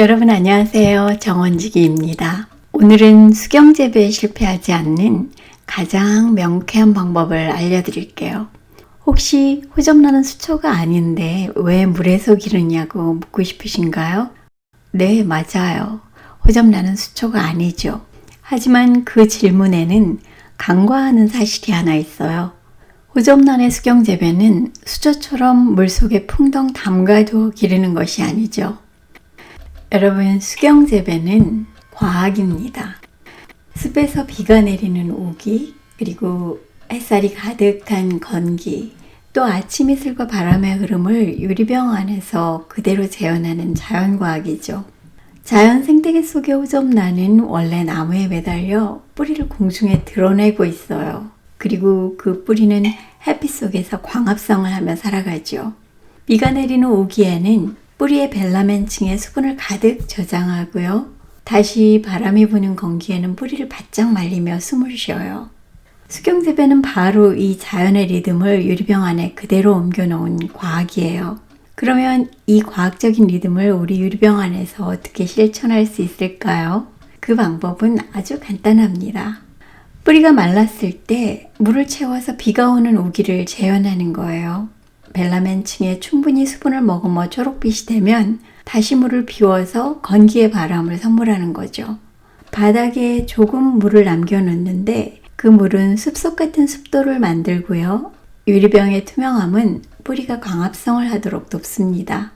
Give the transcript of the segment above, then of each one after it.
여러분 안녕하세요. 정원지기입니다. 오늘은 수경 재배에 실패하지 않는 가장 명쾌한 방법을 알려드릴게요. 혹시 호접나는 수초가 아닌데 왜 물에서 기르냐고 묻고 싶으신가요? 네, 맞아요. 호접나는 수초가 아니죠. 하지만 그 질문에는 간과하는 사실이 하나 있어요. 호접란의 수경재배는 수초처럼 물속에 풍덩 담가두어 기르는 것이 아니죠. 여러분, 수경 재배는 과학입니다. 숲에서 비가 내리는 우기, 그리고 햇살이 가득한 건기, 또 아침 이슬과 바람의 흐름을 유리병 안에서 그대로 재현하는 자연과학이죠. 자연 생태계 속의 호접란은 원래 나무에 매달려 뿌리를 공중에 드러내고 있어요. 그리고 그 뿌리는 햇빛 속에서 광합성을 하며 살아가죠. 비가 내리는 우기에는 뿌리의 벨라멘층에 수분을 가득 저장하고요. 다시 바람이 부는 건기에는 뿌리를 바짝 말리며 숨을 쉬어요. 수경재배는 바로 이 자연의 리듬을 유리병 안에 그대로 옮겨 놓은 과학이에요. 그러면 이 과학적인 리듬을 우리 유리병 안에서 어떻게 실천할 수 있을까요? 그 방법은 아주 간단합니다. 뿌리가 말랐을 때 물을 채워서 비가 오는 우기를 재현하는 거예요. 벨라멘층에 충분히 수분을 머금어 초록빛이 되면 다시 물을 비워서 건기의 바람을 선물하는 거죠. 바닥에 조금 물을 남겨놓는데 그 물은 숲속 같은 습도를 만들고요. 유리병의 투명함은 뿌리가 광합성을 하도록 돕습니다.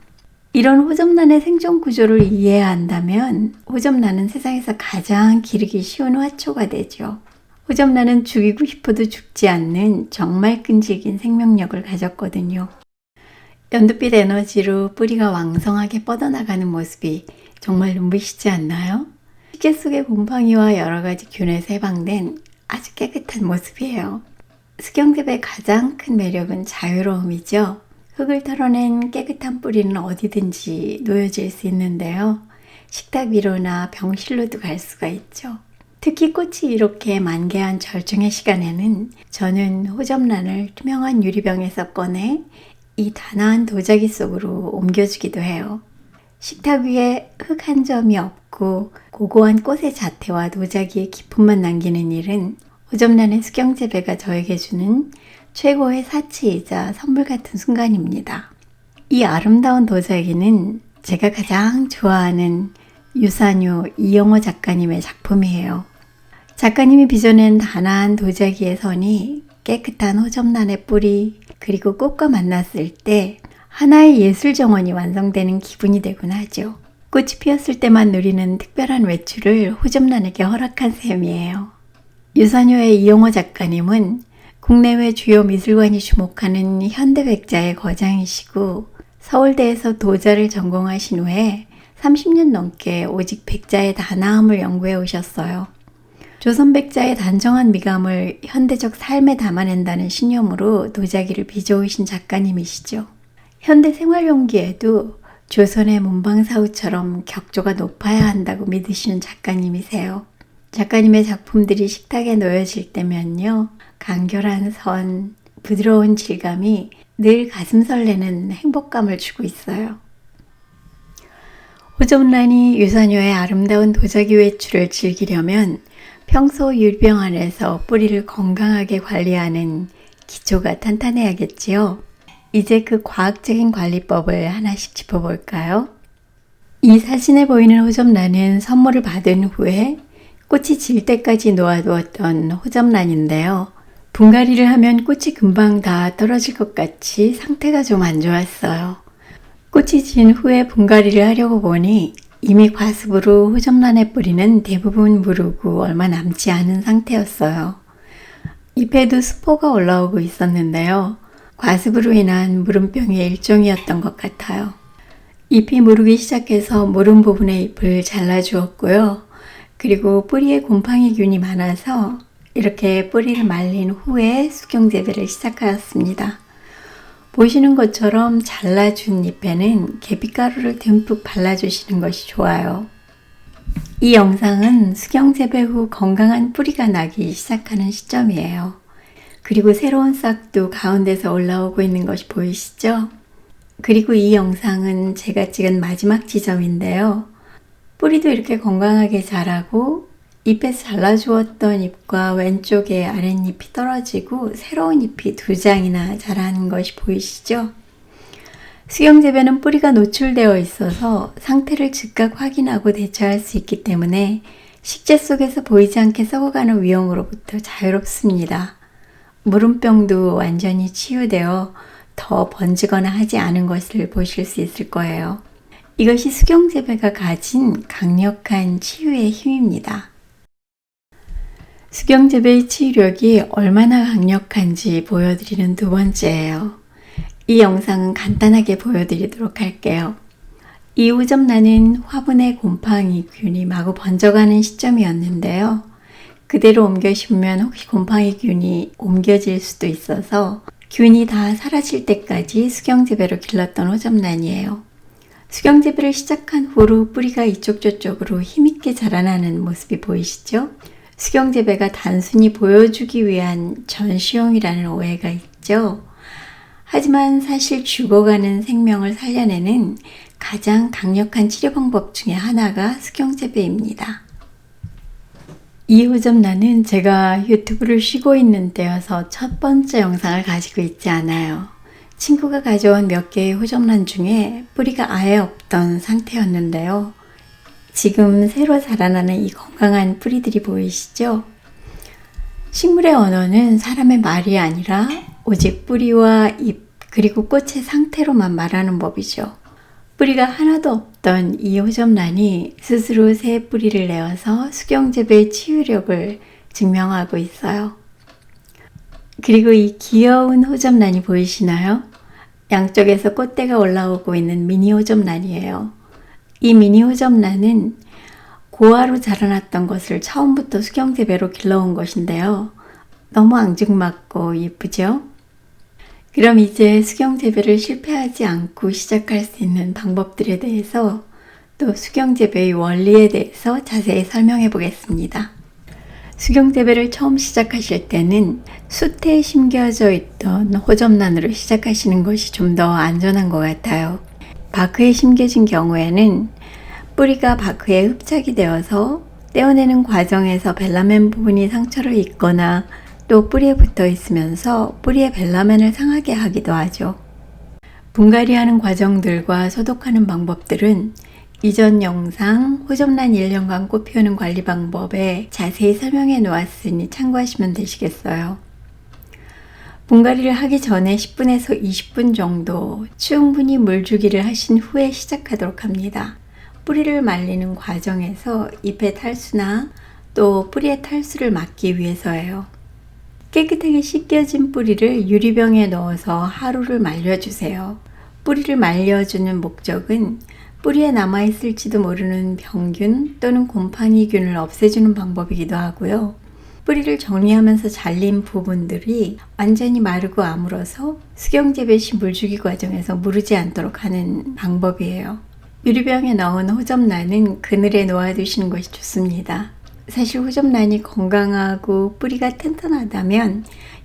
이런 호접란의 생존 구조를 이해해야 한다면 호접란은 세상에서 가장 기르기 쉬운 화초가 되죠. 호접란은 죽이고 싶어도 죽지 않는 정말 끈질긴 생명력을 가졌거든요. 연두빛 에너지로 뿌리가 왕성하게 뻗어나가는 모습이 정말 눈부시지 않나요? 시계 속의 곰팡이와 여러 가지 균에서 해방된 아주 깨끗한 모습이에요. 수경재배의 가장 큰 매력은 자유로움이죠. 흙을 털어낸 깨끗한 뿌리는 어디든지 놓여질 수 있는데요. 식탁 위로나 병실로도 갈 수가 있죠. 특히 꽃이 이렇게 만개한 절정의 시간에는 저는 호접란을 투명한 유리병에서 꺼내 이 단아한 도자기 속으로 옮겨주기도 해요. 식탁 위에 흙 한 점이 없고 고고한 꽃의 자태와 도자기의 기품만 남기는 일은 호접란의 수경재배가 저에게 주는 최고의 사치이자 선물 같은 순간입니다. 이 아름다운 도자기는 제가 가장 좋아하는 유산효 이영호 작가님의 작품이에요. 작가님이 빚어낸 단아한 도자기의 선이 깨끗한 호접란의 뿌리 그리고 꽃과 만났을 때 하나의 예술 정원이 완성되는 기분이 되곤 하죠. 꽃이 피었을 때만 누리는 특별한 외출을 호접란에게 허락한 셈이에요. 유산효의 이용호 작가님은 국내외 주요 미술관이 주목하는 현대백자의 거장이시고 서울대에서 도자를 전공하신 후에 30년 넘게 오직 백자의 단아함을 연구해 오셨어요. 조선백자의 단정한 미감을 현대적 삶에 담아낸다는 신념으로 도자기를 빚어오신 작가님이시죠. 현대 생활용기에도 조선의 문방사우처럼 격조가 높아야 한다고 믿으시는 작가님이세요. 작가님의 작품들이 식탁에 놓여질 때면요. 간결한 선, 부드러운 질감이 늘 가슴 설레는 행복감을 주고 있어요. 호접란이 유산효의 아름다운 도자기 외출을 즐기려면 평소 율병 안에서 뿌리를 건강하게 관리하는 기초가 탄탄해야겠지요. 이제 그 과학적인 관리법을 하나씩 짚어볼까요? 이 사진에 보이는 호접란은 선물을 받은 후에 꽃이 질 때까지 놓아두었던 호접란인데요. 분갈이를 하면 꽃이 금방 다 떨어질 것 같이 상태가 좀 안 좋았어요. 꽃이 진 후에 분갈이를 하려고 보니 이미 과습으로 호접란의 뿌리는 대부분 무르고 얼마 남지 않은 상태였어요. 잎에도 스포가 올라오고 있었는데요. 과습으로 인한 무름병의 일종이었던 것 같아요. 잎이 무르기 시작해서 무른 부분의 잎을 잘라주었고요. 그리고 뿌리에 곰팡이균이 많아서 이렇게 뿌리를 말린 후에 수경재배를 시작하였습니다. 보시는 것처럼 잘라준 잎에는 계피가루를 듬뿍 발라주시는 것이 좋아요. 이 영상은 수경 재배 후 건강한 뿌리가 나기 시작하는 시점이에요. 그리고 새로운 싹도 가운데서 올라오고 있는 것이 보이시죠? 그리고 이 영상은 제가 찍은 마지막 지점인데요. 뿌리도 이렇게 건강하게 자라고 잎에서 잘라주었던 잎과 왼쪽에 아랫잎이 떨어지고 새로운 잎이 두 장이나 자라는 것이 보이시죠? 수경재배는 뿌리가 노출되어 있어서 상태를 즉각 확인하고 대처할 수 있기 때문에 식재 속에서 보이지 않게 썩어가는 위험으로부터 자유롭습니다. 물음병도 완전히 치유되어 더 번지거나 하지 않은 것을 보실 수 있을 거예요. 이것이 수경재배가 가진 강력한 치유의 힘입니다. 수경재배의 치유력이 얼마나 강력한지 보여드리는 두 번째예요. 이 영상은 간단하게 보여드리도록 할게요. 이후점란은 화분의 곰팡이 균이 마구 번져가는 시점이었는데요. 그대로 옮겨 심으면 혹시 곰팡이 균이 옮겨질 수도 있어서 균이 다 사라질 때까지 수경재배로 길렀던 호접란이에요. 수경재배를 시작한 후로 뿌리가 이쪽 저쪽으로 힘있게 자라나는 모습이 보이시죠? 수경재배가 단순히 보여주기 위한 전시용이라는 오해가 있죠. 하지만 사실 죽어가는 생명을 살려내는 가장 강력한 치료 방법 중에 하나가 수경재배입니다. 이후점 나는 제가 유튜브를 쉬고 있는 때여서 첫 번째 영상을 가지고 있지 않아요. 친구가 가져온 몇 개의 호접란 중에 뿌리가 아예 없던 상태였는데요. 지금 새로 자라나는 이 건강한 뿌리들이 보이시죠? 식물의 언어는 사람의 말이 아니라 오직 뿌리와 잎 그리고 꽃의 상태로만 말하는 법이죠. 뿌리가 하나도 없던 이 호접란이 스스로 새 뿌리를 내어서 수경재배의 치유력을 증명하고 있어요. 그리고 이 귀여운 호접란이 보이시나요? 양쪽에서 꽃대가 올라오고 있는 미니 호접란이에요. 이 미니 호접란은 고아로 자라났던 것을 처음부터 수경재배로 길러온 것인데요. 너무 앙증맞고 예쁘죠? 그럼 이제 수경재배를 실패하지 않고 시작할 수 있는 방법들에 대해서 또 수경재배의 원리에 대해서 자세히 설명해 보겠습니다. 수경재배를 처음 시작하실 때는 숯에 심겨져 있던 호접란으로 시작하시는 것이 좀 더 안전한 것 같아요. 바크에 심겨진 경우에는 뿌리가 바크에 흡착이 되어서 떼어내는 과정에서 벨라멘 부분이 상처를 입거나 또 뿌리에 붙어 있으면서 뿌리의 벨라멘을 상하게 하기도 하죠. 분갈이하는 과정들과 소독하는 방법들은 이전 영상 호접란 1년간 꽃 피우는 관리 방법에 자세히 설명해 놓았으니 참고하시면 되시겠어요. 분갈이를 하기 전에 10분에서 20분 정도 충분히 물 주기를 하신 후에 시작하도록 합니다. 뿌리를 말리는 과정에서 잎의 탈수나 또 뿌리의 탈수를 막기 위해서예요. 깨끗하게 씻겨진 뿌리를 유리병에 넣어서 하루를 말려주세요. 뿌리를 말려주는 목적은 뿌리에 남아있을지도 모르는 병균 또는 곰팡이균을 없애주는 방법이기도 하고요. 뿌리를 정리하면서 잘린 부분들이 완전히 마르고 아물어서 수경재배 시 물주기 과정에서 무르지 않도록 하는 방법이에요. 유리병에 넣은 호접란은 그늘에 놓아두시는 것이 좋습니다. 사실 호접란이 건강하고 뿌리가 튼튼하다면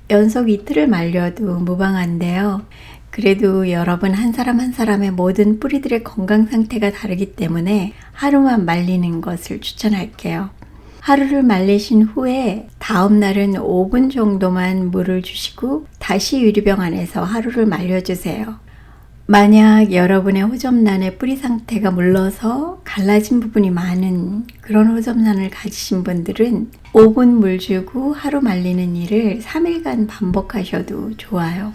연속 이틀을 말려도 무방한데요. 그래도 여러분 한 사람 한 사람의 모든 뿌리들의 건강 상태가 다르기 때문에 하루만 말리는 것을 추천할게요. 하루를 말리신 후에 다음 날은 5분 정도만 물을 주시고 다시 유리병 안에서 하루를 말려주세요. 만약 여러분의 호접란의 뿌리 상태가 물러서 갈라진 부분이 많은 그런 호접란을 가지신 분들은 5분 물 주고 하루 말리는 일을 3일간 반복하셔도 좋아요.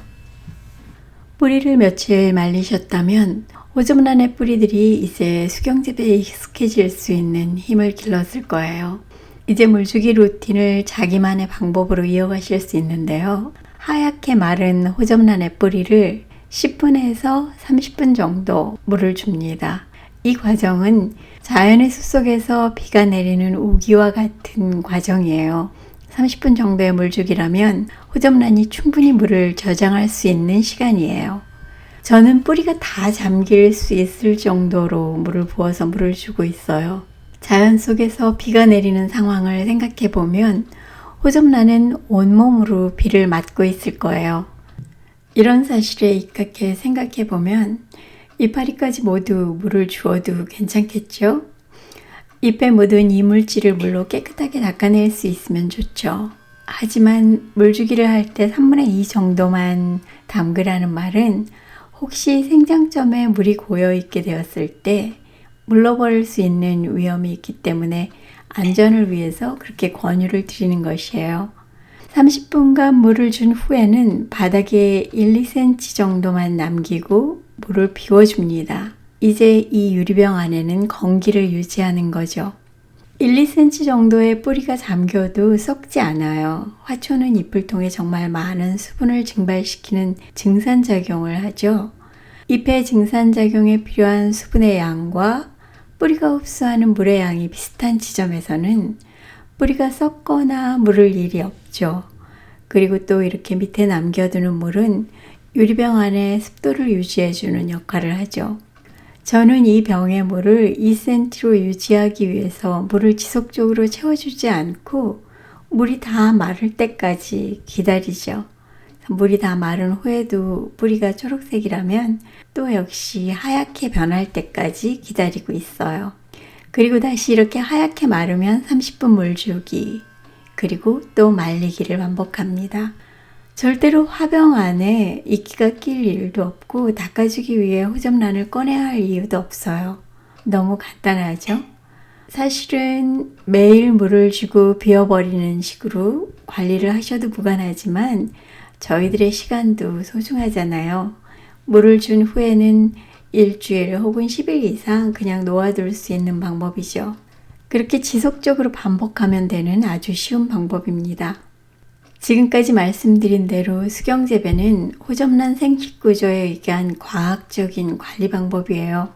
뿌리를 며칠 말리셨다면 호접란의 뿌리들이 이제 수경재배에 익숙해질 수 있는 힘을 길렀을 거예요. 이제 물주기 루틴을 자기만의 방법으로 이어가실 수 있는데요. 하얗게 마른 호접란의 뿌리를 10분에서 30분 정도 물을 줍니다. 이 과정은 자연의 숲속에서 비가 내리는 우기와 같은 과정이에요. 30분 정도의 물주기라면 호접란이 충분히 물을 저장할 수 있는 시간이에요. 저는 뿌리가 다 잠길 수 있을 정도로 물을 부어서 물을 주고 있어요. 자연 속에서 비가 내리는 상황을 생각해 보면 호접란은 온몸으로 비를 맞고 있을 거예요. 이런 사실에 입각해 생각해 보면 이파리까지 모두 물을 주어도 괜찮겠죠? 잎에 묻은 이물질을 물로 깨끗하게 닦아낼 수 있으면 좋죠. 하지만 물주기를 할 때 3분의 2 정도만 담그라는 말은 혹시 생장점에 물이 고여 있게 되었을 때 물러버릴 수 있는 위험이 있기 때문에 안전을 위해서 그렇게 권유를 드리는 것이에요. 30분간 물을 준 후에는 바닥에 1, 2cm 정도만 남기고 물을 비워줍니다. 이제 이 유리병 안에는 건기를 유지하는 거죠. 1, 2cm 정도의 뿌리가 잠겨도 썩지 않아요. 화초는 잎을 통해 정말 많은 수분을 증발시키는 증산작용을 하죠. 잎의 증산작용에 필요한 수분의 양과 뿌리가 흡수하는 물의 양이 비슷한 지점에서는 뿌리가 썩거나 물을 일이 없죠. 그리고 또 이렇게 밑에 남겨두는 물은 유리병 안에 습도를 유지해주는 역할을 하죠. 저는 이 병의 물을 2cm로 유지하기 위해서 물을 지속적으로 채워주지 않고 물이 다 마를 때까지 기다리죠. 물이 다 마른 후에도 뿌리가 초록색이라면 또 역시 하얗게 변할 때까지 기다리고 있어요. 그리고 다시 이렇게 하얗게 마르면 30분 물 주기, 그리고 또 말리기를 반복합니다. 절대로 화병 안에 이끼가 낄 일도 없고 닦아주기 위해 호접란을 꺼내야 할 이유도 없어요. 너무 간단하죠? 사실은 매일 물을 주고 비워버리는 식으로 관리를 하셔도 무관하지만 저희들의 시간도 소중하잖아요. 물을 준 후에는 일주일 혹은 10일 이상 그냥 놓아둘 수 있는 방법이죠. 그렇게 지속적으로 반복하면 되는 아주 쉬운 방법입니다. 지금까지 말씀드린 대로 수경재배는 호접란 생식구조에 의한 과학적인 관리 방법이에요.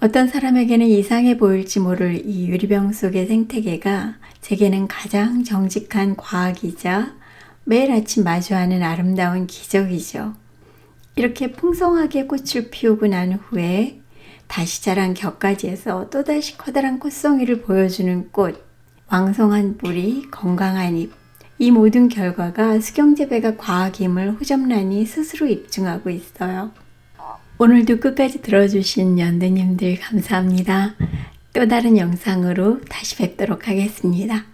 어떤 사람에게는 이상해 보일지 모를 이 유리병 속의 생태계가 제게는 가장 정직한 과학이자 매일 아침 마주하는 아름다운 기적이죠. 이렇게 풍성하게 꽃을 피우고 난 후에 다시 자란 격가지에서 또다시 커다란 꽃송이를 보여주는 꽃, 왕성한 뿌리, 건강한 잎, 이 모든 결과가 수경재배가 과학임을 호접란이 스스로 입증하고 있어요. 오늘도 끝까지 들어주신 연대님들 감사합니다. 또 다른 영상으로 다시 뵙도록 하겠습니다.